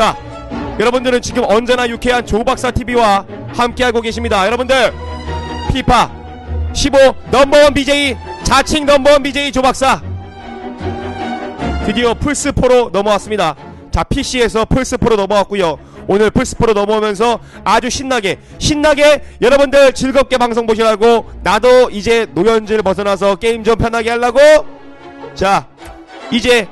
자, 여러분들은 지금 언제나 유쾌한 조박사 TV와 함께하고 계십니다. 여러분들 피파 15 넘버원 BJ 자칭 넘버원 BJ 조박사 드디어 플스4로 넘어왔습니다. 자, PC에서 플스4로 넘어왔고요. 오늘 플스4로 넘어오면서 아주 신나게, 신나게 여러분들 즐겁게 방송 보시라고 나도 이제 노현진을 벗어나서 게임 좀 편하게 하려고 자, 이제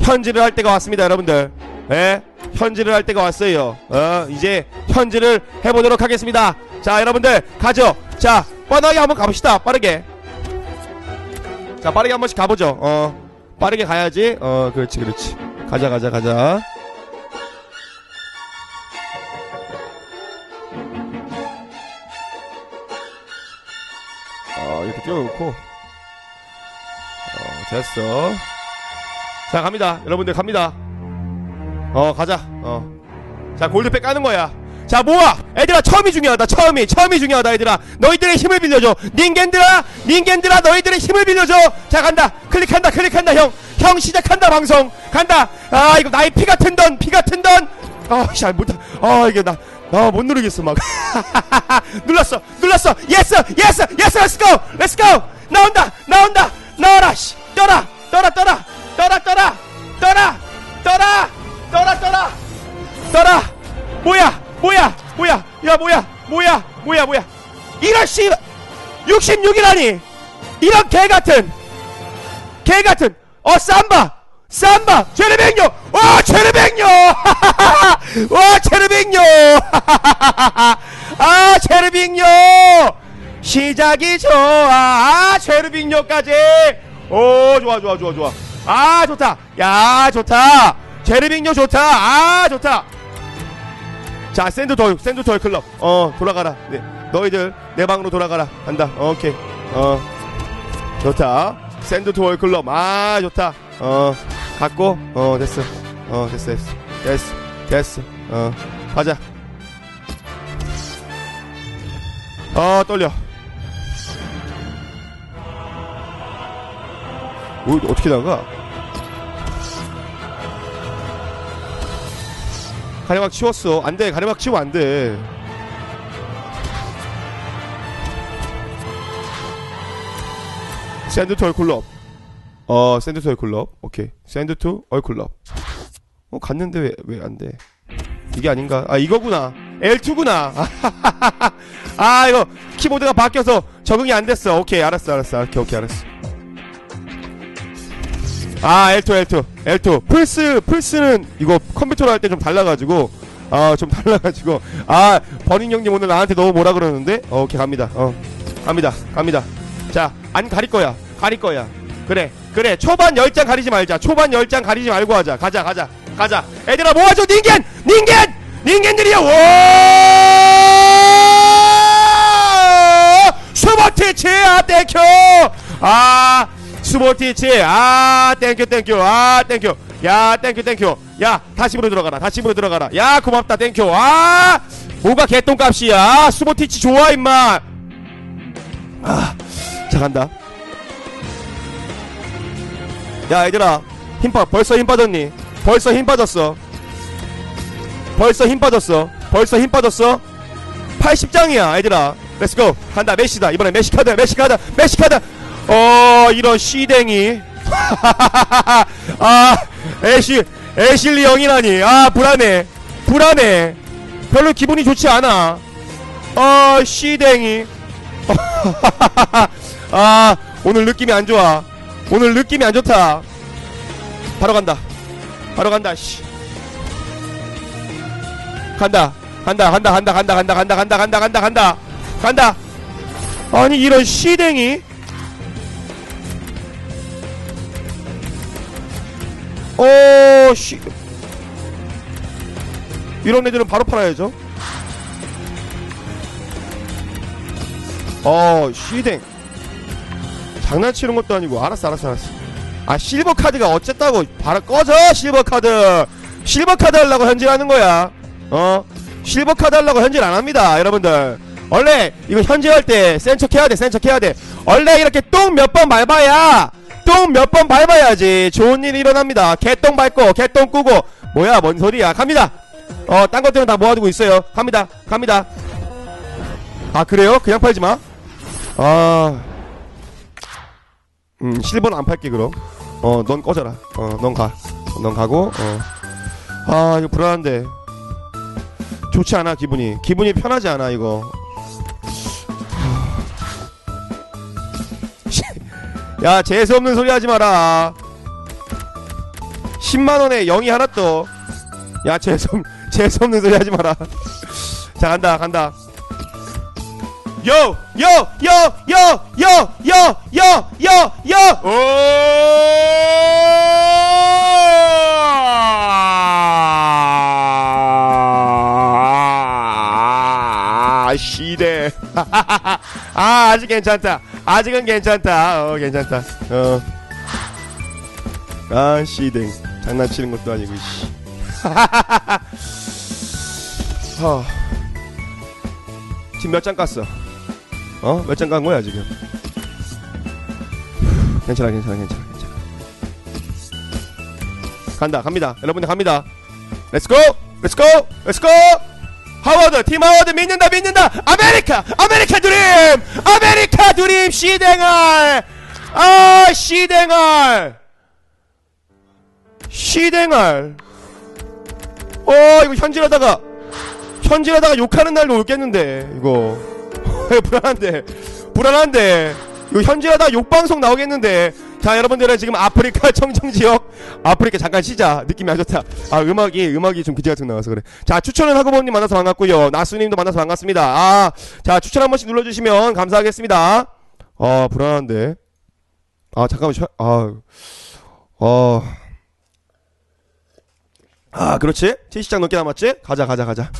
현질을 할 때가 왔습니다, 여러분들. 예? 현질을 할 때가 왔어요. 어, 이제 현질을 해보도록 하겠습니다. 자, 여러분들, 가죠. 자, 뻔하게 한번 가봅시다. 빠르게. 자, 빠르게 한 번씩 가보죠. 어, 빠르게 가야지. 어, 그렇지, 그렇지. 가자, 가자, 가자. 어, 이렇게 띄워놓고. 어, 됐어. 자, 갑니다. 여러분들, 갑니다. 어, 가자. 어. 자, 골드팩 까는 거야. 자, 모아! 애들아, 처음이 중요하다. 처음이. 처음이 중요하다, 애들아. 너희들의 힘을 빌려줘. 닌겐들아! 닌겐들아, 너희들의 힘을 빌려줘! 자, 간다. 클릭한다, 클릭한다, 형. 형, 시작한다, 방송. 간다. 아, 이거 나의 피 같은 던, 피 같은 던. 아, 씨, 못, 아, 이게 나, 아, 못 누르겠어, 막. 눌렀어, 눌렀어. 예스, 예스, 예스, 렛츠고! 렛츠고! 나온다, 나온다, 나와라, 씨. 떠라, 떠라, 떠라, 떠라, 떠라, 떠라, 떠라, 떠라, 떠라, 떠라. 뭐야, 뭐야, 뭐야, 야, 뭐야, 뭐야, 뭐야, 뭐야. 이런 씨, 66이라니! 이런 개 같은, 개 같은, 어, 삼바! 삼바! 제르백녀! 와, 제르백녀! 와, 제르백녀! 아, 제르백녀! 시작이 좋아! 아, 제르백녀까지! 오, 좋아, 좋아, 좋아, 좋아. 아, 좋다! 야, 좋다! 제르백녀 좋다! 아, 좋다! 자, 샌드토이, 샌드토이 클럽. 어, 돌아가라. 네. 너희들, 내 방으로 돌아가라. 간다. 어, 오케이. 어, 좋다. 샌드토이 클럽. 아, 좋다. 어, 갔고. 어, 됐어. 어, 됐어, 됐어. 됐어. 됐어. 어, 가자. 어, 떨려. 뭐, 어떻게 나가? 가래막 치웠어. 안 돼. 가래막 치우면 안 돼. 샌드토이 클럽. 어, 샌드토이 클럽. 오케이. 샌드토 얼클럽. 어, 갔는데 왜, 왜 안 돼? 이게 아닌가? 아, 이거구나. L2구나. 아, 이거 키보드가 바뀌어서 적응이 안 됐어. 오케이, 알았어, 알았어. 오케이, 오케이, 알았어. 아, L2, L2, L2. 플스, 플스는 이거 컴퓨터로 할 때 좀 달라가지고, 아, 좀 달라가지고, 아, 버닝 형님 오늘 나한테 너무 뭐라 그러는데? 어, 오케이, 갑니다. 어, 갑니다, 갑니다. 자, 안 가릴 거야. 가릴 거야. 그래, 그래. 초반 10장 가리지 말자. 초반 10장 가리지 말고 하자. 가자, 가자, 가자. 애들아, 모아줘, 닌겐! 닌겐! 닌겐들이야! 와! 스포티치, 아, 땡큐! 아, 스포티치, 아, 땡큐, 땡큐, 아, 땡큐. 야, 땡큐, 땡큐. 야, 다시 으로 들어가라. 다시 으로 들어가라. 야, 고맙다, 땡큐. 아, 뭐가 개똥값이야. 아, 스포티치 좋아, 임마. 아, 자, 간다. 야, 얘들아. 힘 빠, 벌써 힘 빠졌니? 벌써 힘 빠졌어. 벌써 힘 빠졌어. 벌써 힘 빠졌어. 80장이야, 얘들아. 렛츠고. 간다. 메시다. 이번에 메시 카드, 메시 카드, 메시 카드. 어, 이런 씨댕이. 아, 애쉬, 애실리 형이라니. 아, 불안해. 불안해. 별로 기분이 좋지 않아. 어, 씨댕이. 아, 오늘 느낌이 안 좋아. 오늘 느낌이 안 좋다. 바로 간다. 바로 간다. 씨. 간다. 간다. 간다. 간다. 간다. 간다. 간다. 간다. 간다. 간다. 간다. 간다. 아니 이런 씨댕이. 어, 씨. 이런 애들은 바로 팔아야죠. 어, 씨댕. 장난치는 것도 아니고 알았어 알았어 알았어 아 실버 카드가 어쨌다고 바로 꺼져 실버 카드 실버 카드 하려고 현질하는 거야 어 실버 카드 하려고 현질 안 합니다 여러분들 원래 이거 현질할 때 센 척 해야 돼센 척 해야 돼 원래 이렇게 똥 몇 번 밟아야 개똥 몇 번 밟아야지 좋은 일이 일어납니다. 개똥 밟고 개똥 꾸고. 뭐야 뭔 소리야. 갑니다. 어 딴 것들은 다 모아두고 있어요. 갑니다. 갑니다. 아 그래요? 그냥 팔지마. 아... 음 실버는 안 팔게 그럼. 어 넌 꺼져라. 어 넌 가 넌 가고 어 아 이거 불안한데. 좋지 않아 기분이. 기분이 편하지 않아 이거. 야 재수없는 소리 하지 마라 10만원에 0이 하나 또야 재수 재수없는 소리 하지 마라 자 간다 간다 요! 요! 요! 요! 요! 요! 요! 요! 요! 오! 아, 시대. 아, 아직 괜찮다. 아직은 괜찮다. 어, 괜찮다. 어. 아, 씨댕. 장난치는 것도 아니고, 씨. 어. 지금 몇 장 깠어? 어? 몇 장 깐 거야, 지금? 괜찮아, 괜찮아, 괜찮아, 괜찮아. 간다, 갑니다. 여러분들 갑니다. 렛츠고! 렛츠고! 렛츠고! 하워드 팀 하워드 믿는다 믿는다. 아메리카 아메리카 드림! 아메리카 드림 시댕알! 아 시댕알! 시댕알! 어 이거 현질하다가 현질하다가 욕하는 날도 올겠는데 이거. 불안한데 불안한데. 이거 현질하다가 욕방송 나오겠는데. 자, 여러분들은 지금 아프리카 청정지역, 아프리카 잠깐 쉬자. 느낌이 안 좋다. 아, 음악이, 음악이 좀 기지가 좀 나와서 그래. 자, 추천은 하고보님 만나서 반갑고요. 나수님도 만나서 반갑습니다. 아, 자, 추천 한 번씩 눌러주시면 감사하겠습니다. 아, 불안한데. 아, 잠깐만, 쉬어. 아, 어. 아, 그렇지. 70장 넘게 남았지? 가자, 가자, 가자.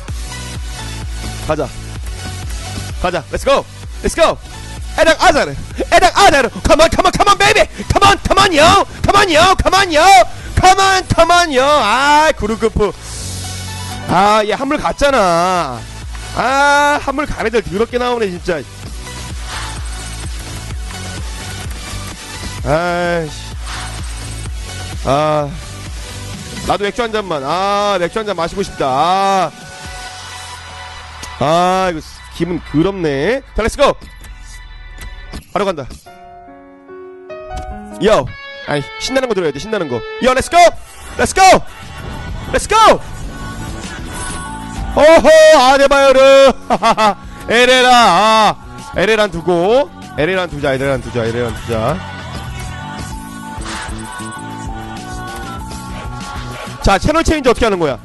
가자. 가자. Let's go. 에닥 아자르. 에닥 아자르. 가만, 가만, 가만. baby. Come on, come on, yo. Come on, yo. Come on, yo. Come on, come on, yo. 아, 그루크프. 아, 얘 한물 갔잖아. 아, 한물 가면 들 더럽게 나오네, 진짜. 아이씨. 아. 나도 맥주 한 잔만. 아, 맥주 한 잔 마시고 싶다. 아. 아, 이거 기분 그럽네. 자, 렛츠고! 바로 간다. 요. 아이 신나는 거 들어야 돼. 신나는 거. 요, 렛츠 고. 렛츠 고. 렛츠 고. 오호 아데바요르. 에레라. 아. 에레란 두고. 에레란 두자. 에레란 두자. 에레란 두자. 자, 채널 체인지 어떻게 하는 거야?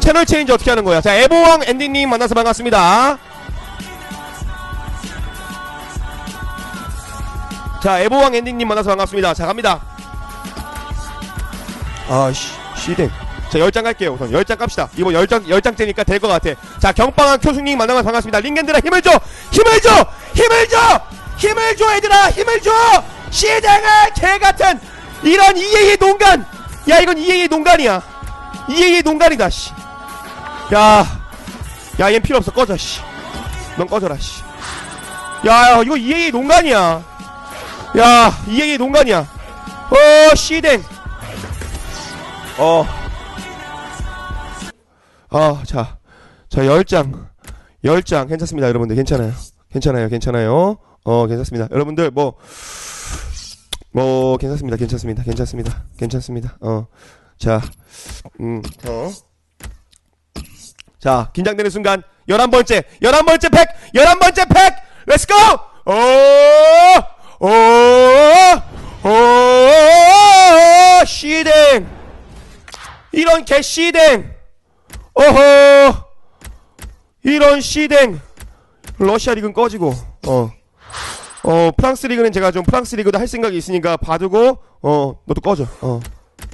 채널 체인지 어떻게 하는 거야? 자, 에보왕 엔딩님 만나서 반갑습니다. 자 에보왕 엔딩님 만나서 반갑습니다. 자 갑니다. 아씨 시댕. 자 10장 갈게요 우선. 10장 갑시다. 이번 10장 10장째니까 될 것 같아. 자 경빵한 교수님 만나서 반갑습니다. 링겐들아 힘을 줘! 힘을 줘! 힘을 줘! 힘을 줘 얘들아! 힘을 줘! 시댕아 개같은 이런 EA의 농간! 야 이건 EA의 농간이야. EA의 농간이다 씨. 야, 야, 얘 필요 없어. 꺼져, 씨. 넌 꺼져라, 씨. 야, 이거 EA 농간이야. 야, 이행이 농간이야. 어, 씨댕. 어. 아, 자. 자, 10장. 10장. 괜찮습니다, 여러분들. 괜찮아요. 괜찮아요, 괜찮아요. 어, 괜찮습니다. 여러분들, 뭐, 뭐, 괜찮습니다, 괜찮습니다, 괜찮습니다, 괜찮습니다. 어. 자, 음, 어. 자, 긴장되는 순간, 11번째, 11번째 팩! 11번째 팩! 렛츠고! 어! 오오오오오오 씨댕. 이런 개씨댕. 어허. 이런 씨댕. 러시아 리그는 꺼지고 어. 어 프랑스 리그는 제가 좀 프랑스 리그도 할 생각이 있으니까 봐두고 어 너도 꺼져. 어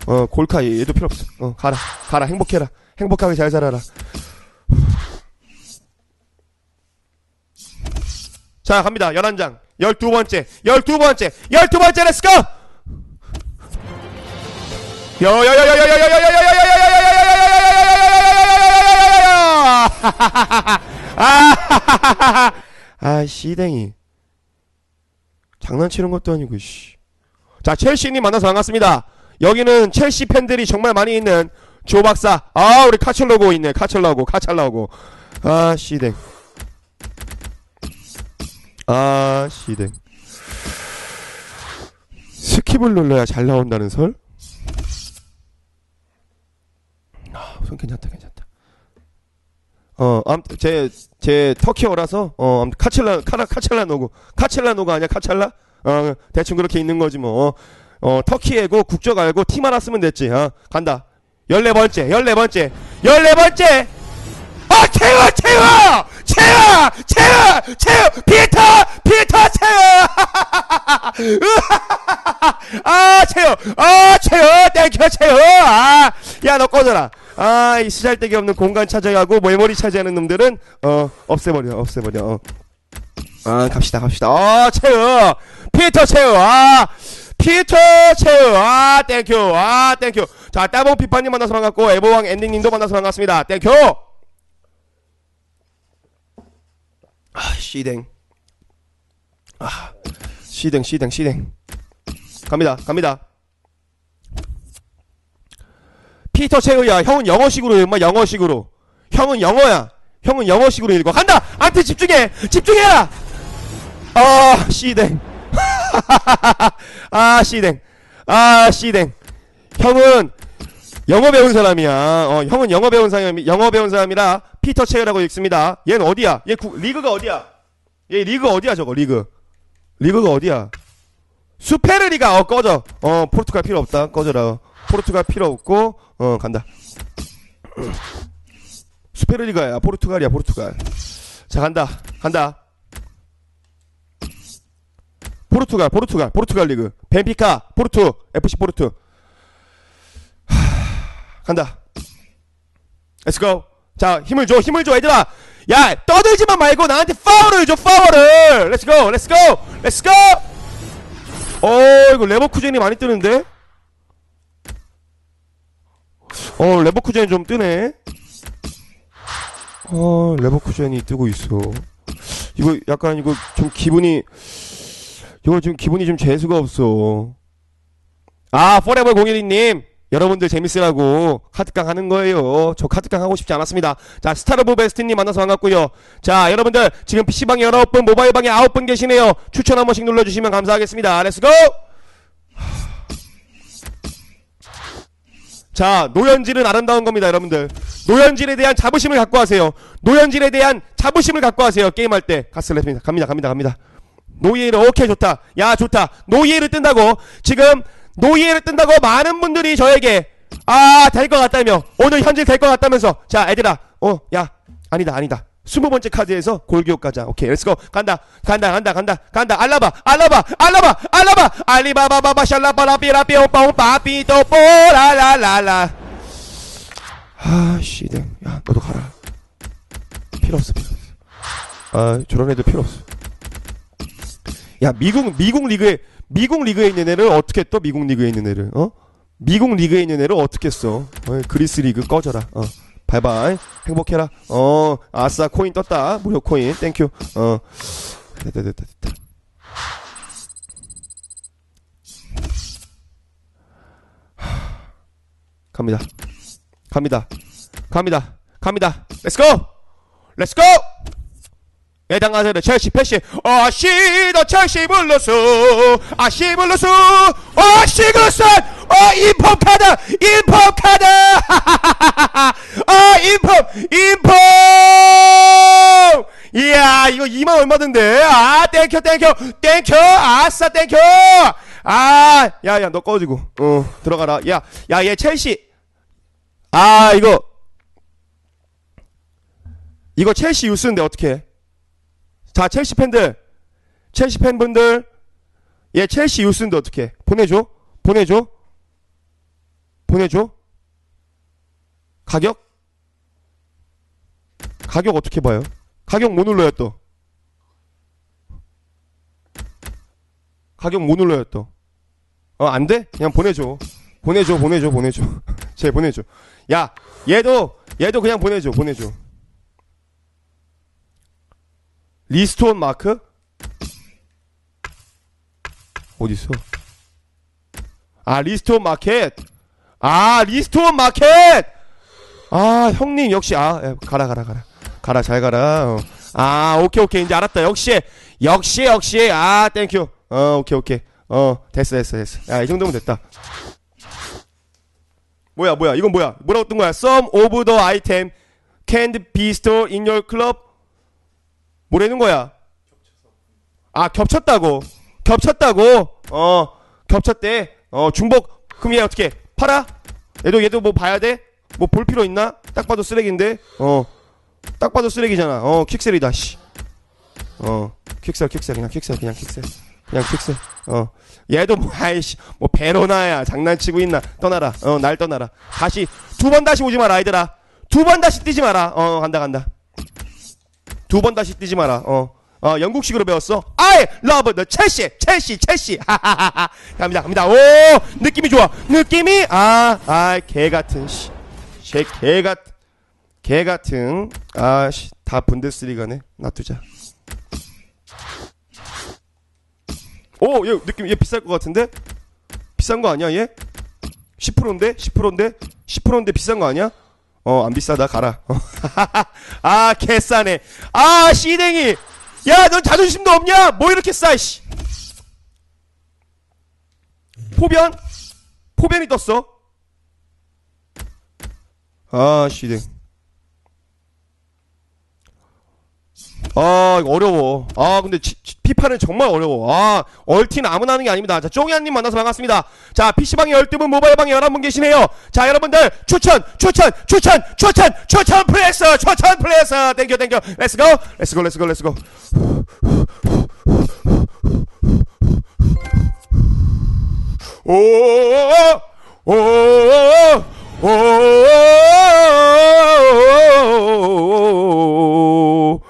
어 골카 얘도 필요 없어. 어 가라. 가라. 행복해라. 행복하게 잘 살아라. 자 갑니다. 11장. 열두 번째, 열두 번째, 열두 번째, 렛츠고! 아, 시댕이. 장난치는 것도 아니고, 씨. 자, 첼시님 만나서 반갑습니다. 여기는 첼시 팬들이 정말 많이 있는 조 박사. 아, 우리 카첼로고 있네. 카첼로고, 카첼로고. 아, 시댕. 아, 씨댕. 스킵을 눌러야 잘 나온다는 설? 아, 손 괜찮다, 괜찮다. 어, 아무튼 제, 제 터키어라서, 어, 아무튼 카첼라, 카라, 카첼라 노고. 카첼라 노가 아니야, 카찰라? 어, 대충 그렇게 있는 거지, 뭐. 어, 어, 터키에고, 국적 알고, 팀 하나 쓰면 됐지, 어, 간다. 열네 번째, 열네 번째, 열네 번째! 아, 채워, 채워! 채워! 채워! 채워! 피터! 피터 채워! 아, 채워! 아, 채워! 땡큐, 채워! 아, 야, 너 꺼져라. 아, 이 쓰잘데기 없는 공간 차지하고 메모리 차지하는 놈들은, 어, 없애버려, 없애버려. 어. 아, 갑시다, 갑시다. 어, 채워! 피터 채워! 아! 피터 채워! 아, 땡큐! 아, 땡큐! 자, 따봉 피파님 만나서 반갑고, 에보왕 엔딩님도 만나서 반갑습니다. 땡큐! 아, 씨댕. 아, 씨댕, 씨댕, 씨댕. 갑니다, 갑니다. 피터 채우야, 형은 영어식으로 읽마, 영어식으로. 형은 영어야. 형은 영어식으로 읽어. 간다! 한테 집중해! 집중해라! 아, 씨댕. 아, 씨댕. 아, 씨댕. 형은 영어 배운 사람이야. 어, 형은 영어 배운 사람이, 영어 배운 사람이라 피터 체어라고 읽습니다. 얘는 어디야? 얘 구, 리그가 어디야? 얘 리그 어디야, 저거, 리그? 리그가 어디야? 수페르리가, 어, 꺼져. 어, 포르투갈 필요 없다. 꺼져라. 포르투갈 필요 없고, 어, 간다. 수페르리가야. 포르투갈이야, 포르투갈. 자, 간다. 간다. 포르투갈, 포르투갈, 포르투갈 리그. 벤피카, 포르투, FC 포르투. 하, 간다. 렛츠고. 자, 힘을 줘, 힘을 줘, 얘들아. 야, 떠들지만 말고 나한테 파워를 줘, 파워를. 렛츠고, 렛츠고, 렛츠고. 어, 이거 레버쿠젠이 많이 뜨는데? 어, 레버쿠젠이 좀 뜨네. 어, 레버쿠젠이 뜨고 있어. 이거 약간 이거 좀 기분이 이거 지금 기분이 좀 재수가 없어. 아, 포레버 012님. 여러분들 재밌으라고 카드깡 하는 거예요. 저 카드깡 하고 싶지 않았습니다. 자, 스타르브 베스트님 만나서 반갑고요. 자, 여러분들 지금 PC방에 19분, 모바일방에 9분 계시네요. 추천 한 번씩 눌러주시면 감사하겠습니다. 렛츠고! 자, 노현질은 아름다운 겁니다, 여러분들. 노현질에 대한 자부심을 갖고 하세요. 노현질에 대한 자부심을 갖고 하세요. 게임할 때. 가스랩입니다. 갑니다, 갑니다, 갑니다. 노이에를 오케이 좋다. 야 좋다. 노이에를 뜬다고 지금 노이에를 뜬다고 많은 분들이 저에게 아 될 것 같다며 오늘 현질 될 것 같다면서 자 애들아 어 야 아니다 아니다. 스무 번째 카드에서 골기옥 가자. 오케이 렛츠고 간다 간다 간다 간다 간다. 알라바 알라바 알라바 알라바. 알리바바바바 샬라바라비라비 오빠 오빠삐또 뽀라라라라. 아 씨댕 야 너도 가라. 필요 없어 필요 없어. 아 저런 애들 필요 없어. 야 미국 미국 리그에 미국 리그에 있는 애를 어떻게 또 미국 리그에 있는 애를 어? 미국 리그에 있는 애를 어떻게 써? 어, 그리스 리그 꺼져라. 어 바이바이. 행복해라. 어 아싸. 코인 떴다. 무료 코인. 땡큐. 어. 됐다 됐다 됐다. 하, 갑니다. 갑니다. 갑니다. 갑니다. 렛츠고 렛츠고 해당하세요. 첼시 패시. 아시더 첼시 블루스 아시 블루스 아시그선 어. 인폼 카드 인폼 카드. 아 인폼 인폼 이야 이거 2만 얼마던데. 아 땡큐 땡큐. 땡큐. 아싸 땡큐. 아 야야 너 꺼지고. 어 들어가라. 야야얘 첼시. 아 이거. 이거 첼시 유스인데 어떻게 해 자, 첼시 팬들, 첼시 팬분들, 얘 첼시 유스인데 어떻게 보내줘? 보내줘? 보내줘? 가격? 가격 어떻게 봐요? 가격 못 눌러요 또. 가격 못 눌러요 또. 어, 안 돼? 그냥 보내줘. 보내줘, 보내줘, 보내줘. 쟤 보내줘. 야, 얘도, 얘도 그냥 보내줘, 보내줘. 리스톤 마크? 어딨어? 아 리스톤 마켓! 아 리스톤 마켓! 아 형님 역시 아 예, 가라 가라 가라. 가라 잘 가라. 어. 아 오케이 오케이. 이제 알았다. 역시 역시 역시. 아 땡큐 어 오케이 오케이. 어 됐어 됐어 됐어. 야이 정도면 됐다. 뭐야 뭐야. 이건 뭐야? 뭐라고 뜬 거야? Some of the item can't be stored in your club 뭐라는 거야? 아 겹쳤다고. 겹쳤다고? 어 겹쳤대. 어 중복 그럼 얘 어떻게? 팔아? 얘도 얘도 뭐 봐야 돼? 뭐 볼 필요 있나? 딱 봐도 쓰레기인데? 어 딱 봐도 쓰레기잖아. 어 퀵셀이다 씨어 퀵셀 퀵셀. 그냥 퀵셀 그냥 퀵셀. 그냥 퀵셀. 어. 얘도 뭐 아이씨. 뭐 베로나야. 장난치고 있나. 떠나라. 어 날 떠나라. 다시 두 번 다시 오지 마라 아이들아. 두 번 다시 뛰지 마라. 어 간다 간다 두 번 다시 뛰지 마라 어 어, 영국식으로 배웠어. I love the 첼시, 첼시, 첼시. 하하하하. 갑니다, 갑니다. 오, 느낌이 좋아. 느낌이 아, 아, 개 같은 씨, 제개 같, 개 같은 아, 씨, 다 분데스리가네. 놔두자. 오, 얘 느낌 얘 비쌀 것 같은데? 비싼 거 아니야 얘? 10%인데? 10%인데? 10%인데 비싼 거 아니야? 어, 안 비싸다 가라. 아, 개싸네. 아, 씨댕이. 야, 넌 자존심도 없냐? 뭐 이렇게 싸, 씨. 포변? 포변이 떴어. 아, 씨댕. 아, 이거 어려워. 아, 근데 지- 지- 피파는 정말 어려워. 아, 얼티는 아무나 하는 게 아닙니다. 자, 쫑이한님 만나서 반갑습니다. 자, PC방에 12분, 모바일방에 11분 계시네요. 자, 여러분들, 추천, 추천, 추천, 추천, 추천 플레이스, 추천 플레이스. 땡겨, 땡겨. 렛츠고, 렛츠고, 렛츠고, 렛츠고. 오, 오, 오, 오, 오, 오, 오, 오.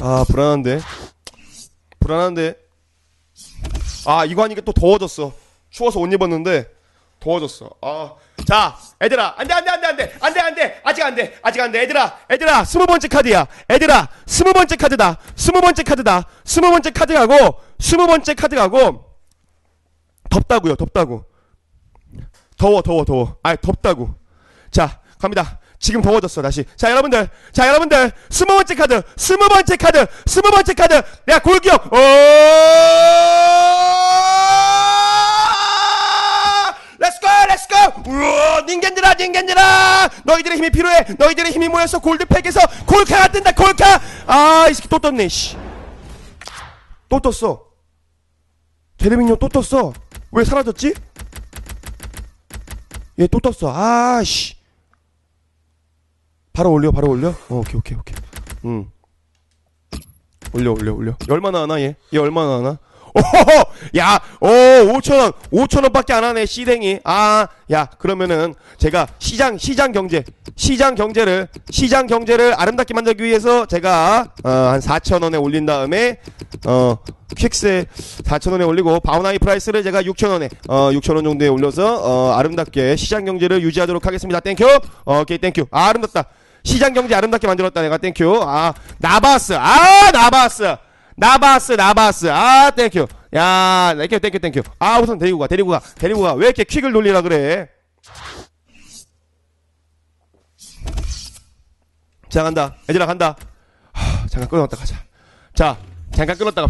아, 불안한데. 불안한데. 아, 이거 하니까 또 더워졌어. 추워서 옷 입었는데 더워졌어. 아, 자, 애들아, 안 돼, 안 돼, 안 돼, 안 돼, 안 돼, 안 돼, 아직 안 돼, 아직 안 돼, 애들아, 애들아, 스무 번째 카드야, 애들아, 스무 번째 카드다, 스무 번째 카드다, 스무 번째 카드 가고, 스무 번째 카드 가고, 덥다고요, 덥다고, 더워, 더워, 더워, 아, 덥다고. 자, 갑니다. 지금 더워졌어 다시. 자 여러분들, 자 여러분들, 스무 번째 카드, 스무 번째 카드, 스무 번째 카드, 내가 골기억. 오! 렛츠고 렛츠고 우와 닌겐들아 닌겐들아 너희들의 힘이 필요해. 너희들의 힘이 모여서 골드팩에서 골카가 뜬다 골카! 아이 새끼 또 떴네 씨또 떴어. 제레미뇨 또 떴어. 왜 사라졌지? 얘 또 떴어. 아씨. 바로 올려 바로 올려? 어, 오케이 오케이 오케이. 음. 올려 올려 올려. 얘 얼마나 하나 얘? 얘 얼마나 하나? 오호호! 야, 오, 5천원, 5천원 밖에 안 하네, 시댕이. 아, 야, 그러면은, 제가 시장, 시장 경제, 시장 경제를, 시장 경제를 아름답게 만들기 위해서 제가, 어, 한 4천원에 올린 다음에, 어, 퀵스 4천원에 올리고, 바우나이 프라이스를 제가 6천원에, 어, 6천원 정도에 올려서, 어, 아름답게 시장 경제를 유지하도록 하겠습니다. 땡큐! 어, 오케이, 땡큐. 아, 아름답다. 시장 경제 아름답게 만들었다, 내가 땡큐. 아, 나바스. 아, 나바스. 나바스 나바스. 아 땡큐 야 땡큐 땡큐 땡큐 아 우선 데리고 가 데리고 가 데리고 가. 왜 이렇게 퀵을 돌리라 그래? 자 간다. 얘들아 간다. 하, 잠깐 끊었다 가자. 자 잠깐 끊었다 갑시다